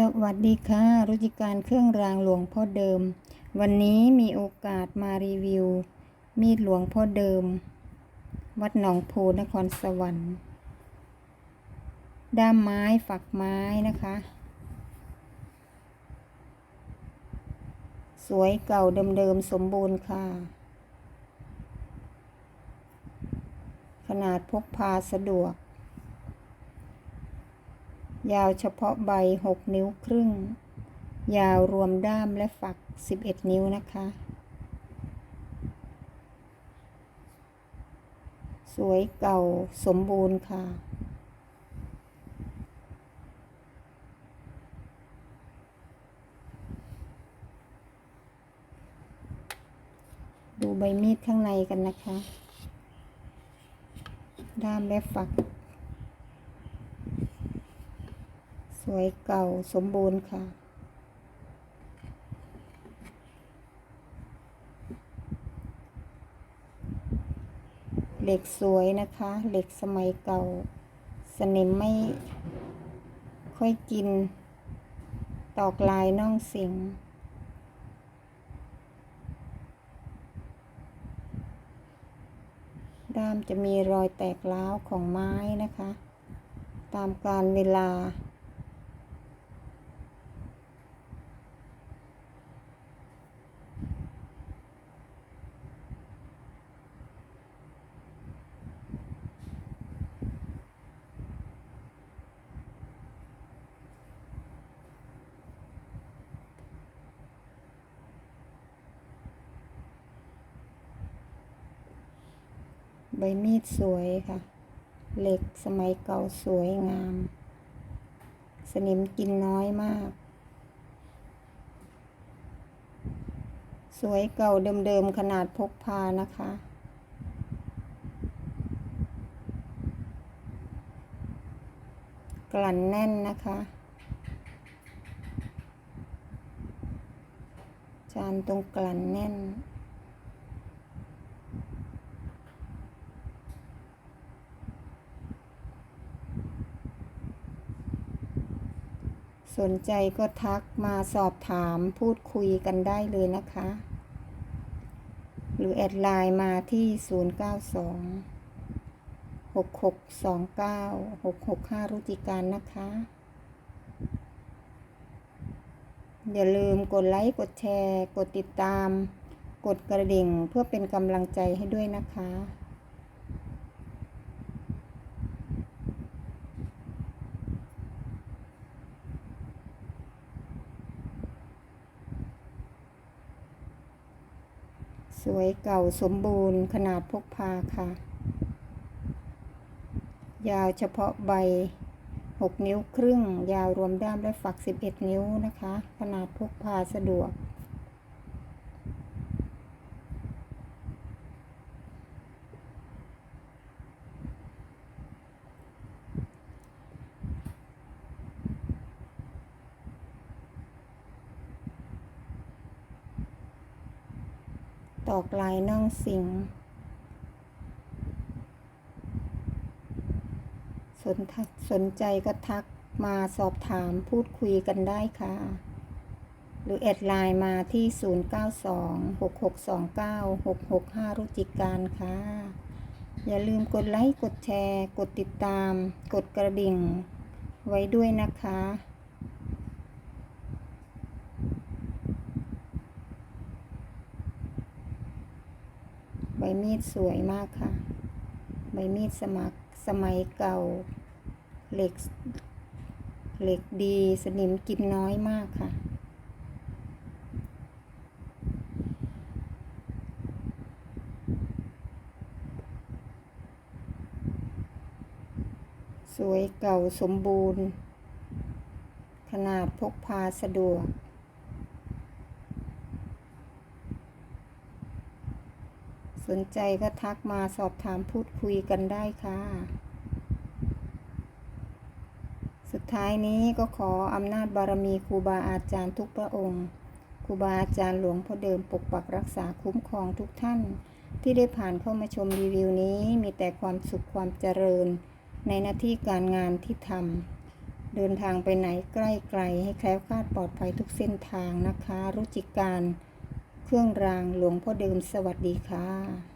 สวัสดีค่ะรุจิการเครื่องรางหลวงพ่อเดิม วันนี้มีโอกาสมารีวิว มีดหลวงพ่อเดิม วัดหนองโพนครสวรรค์ด้ามไม้ฝักไม้นะคะ สวยเก่าเดิมๆสมบูรณ์ค่ะ ขนาดพกพาสะดวก ยาวเฉพาะใบ 6 นิ้วครึ่ง ยาวรวมด้ามและฝัก 11 นิ้วนะคะ สวยเก่าสมบูรณ์ค่ะ ดูใบมีดข้างในกันนะคะ ด้ามและฝัก สวยเก่าสมบูรณ์ค่ะ เหล็กสวยนะคะ เหล็กสมัยเก่า สนิมไม่ค่อยกิน ตอกลายน่องสียงด้ามจะมีรอยแตกร้าวของไม้นะคะ ตามการเวลา ใบมีดสวยค่ะ เหล็กสมัยเก่าสวยงาม สนิมกินน้อยมาก สวยเก่าเดิมๆขนาดพกพานะคะกลั่นแน่นนะคะ จานตรงกลั่นแน่น สนใจก็ทักมาสอบถามพูดคุยกันได้เลยนะคะ หรือแอดไลน์มาที่ 092 6629 665 รุจิการนะคะ อย่าลืมกดไลค์ กดแชร์ กดติดตาม กดกระดิ่งเพื่อเป็นกำลังใจให้ด้วยนะคะ สวยเก่าสมบูรณ์ขนาดพกพาค่ะ ยาวเฉพาะใบ 6 นิ้วครึ่ง ยาวรวมด้ามและฝัก 11 นิ้วนะคะ ขนาดพกพาสะดวก ตอกลายน่องสิง สนสนใจก็ทักมาสอบถามพูดคุยกันได้ค่ะ หรือแอดไลน์มาที่ 0926629665 รุจิการค่ะ อย่าลืมกดไลค์ กดแชร์ กดติดตาม กดกระดิ่ง ไว้ด้วยนะคะ มีดสวยมากค่ะ ใบมีดสมัครสมัยเก่า เหล็ก เหล็กดีสนิมกินน้อยมากค่ะ สวยเก่าสมบูรณ์ ขนาดพกพาสะดวก สนใจก็ทักมาสอบถามพูดคุยกันได้ค่ะ สุดท้ายนี้ก็ขออำนาจบารมีครูบาอาจารย์ทุกพระองค์ครูบาอาจารย์หลวงพ่อเดิมปกปักรักษาคุ้มครองทุกท่านที่ได้ผ่านเข้ามาชมรีวิวนี้มีแต่ความสุขความเจริญ ในหน้าที่การงานที่ทำเดินทางไปไหนใกล้ไกลให้แคล้วคลาดปลอดภัยทุกเส้นทางนะคะรู้จิการ เครื่องรางหลวงพ่อเดิมสวัสดีค่ะ